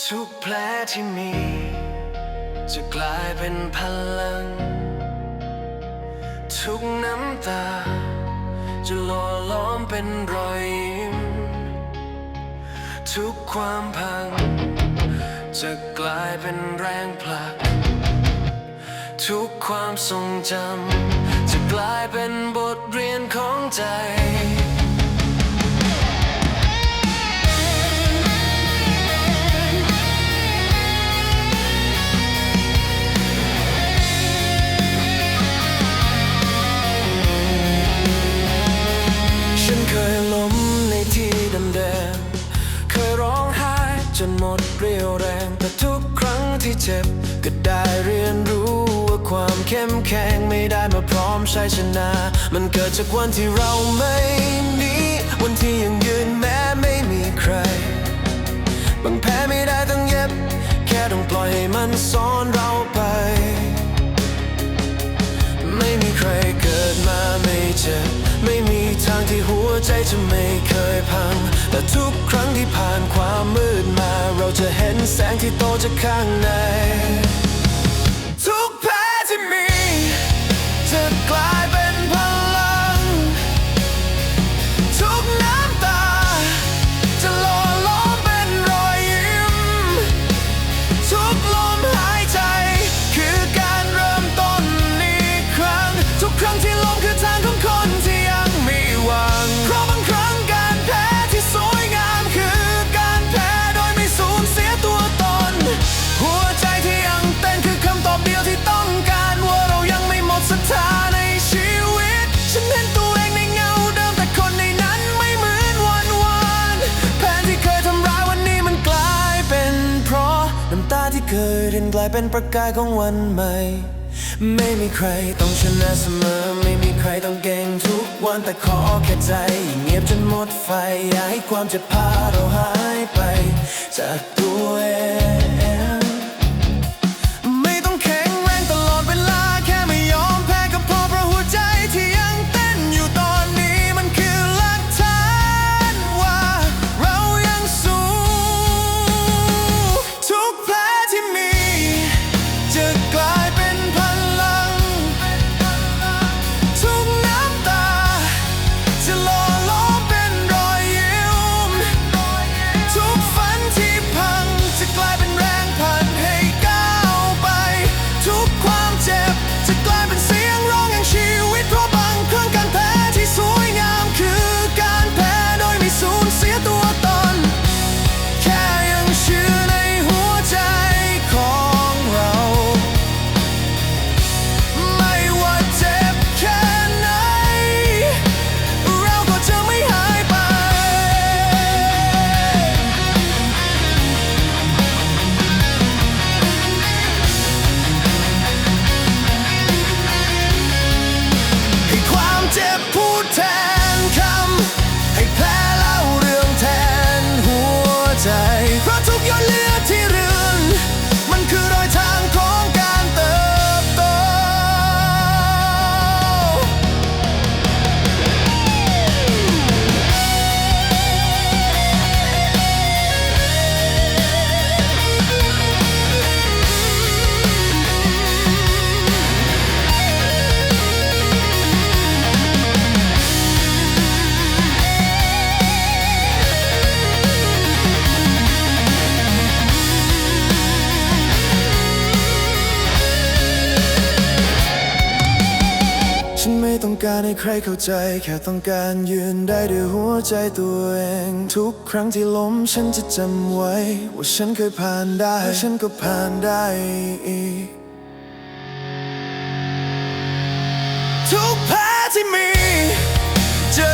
ทุกแผลที่มี จะกลายเป็นพลัง ทุกน้ำตา จะหล่อล้อมเป็นรอยยิ้ม ทุกความพัง จะกลายเป็นแรงผลัก ทุกความทรงจำ จะกลายเป็นบทเรียนของใจ นหมดเรี่ยวแรง แต่ทุกครั้งที่เจ็บ ก็ได้เรียนรู้ว่าความเข้มแข็งไม่ได้มาพร้อมชัยชนะ มันเกิดจากวันที่เราไม่หนีวันที่ยังยืนแม้ไม่มีใคร บางแพ้ไม่ได้ต้องเย็บ แค่ต้องปล่อยให้มันสอนเราไป ไม่มีใครเกิดมาไม่เจ็บ ไม่มีทางที่หัวใจจะไม่เคยพัง แต่ทุกครั้งที่ผ่านความมืดมา จะเห็นแสงที่โตจากข้างในายเป็นประกายของวันใหม่ ไม่มีใครต้องชนะเสมอ ไม่มีใครต้องเก่งทุกวันแต่ขอแค่ใจเงียบจนหมดไฟ อย่าให้ความเจ็บพาเราหายไป จากตัวเอง ฉันไม่ต้องการให้ใครเข้าใจ แค่ต้องการยืนได้ด้วยหัวใจตัวเอง ทุกครั้งที่ล้มฉันจะจำไว้ ว่าฉันเคยผ่านได้และฉันก็ผ่านได้อีกทุกแพ้ที่มีจะ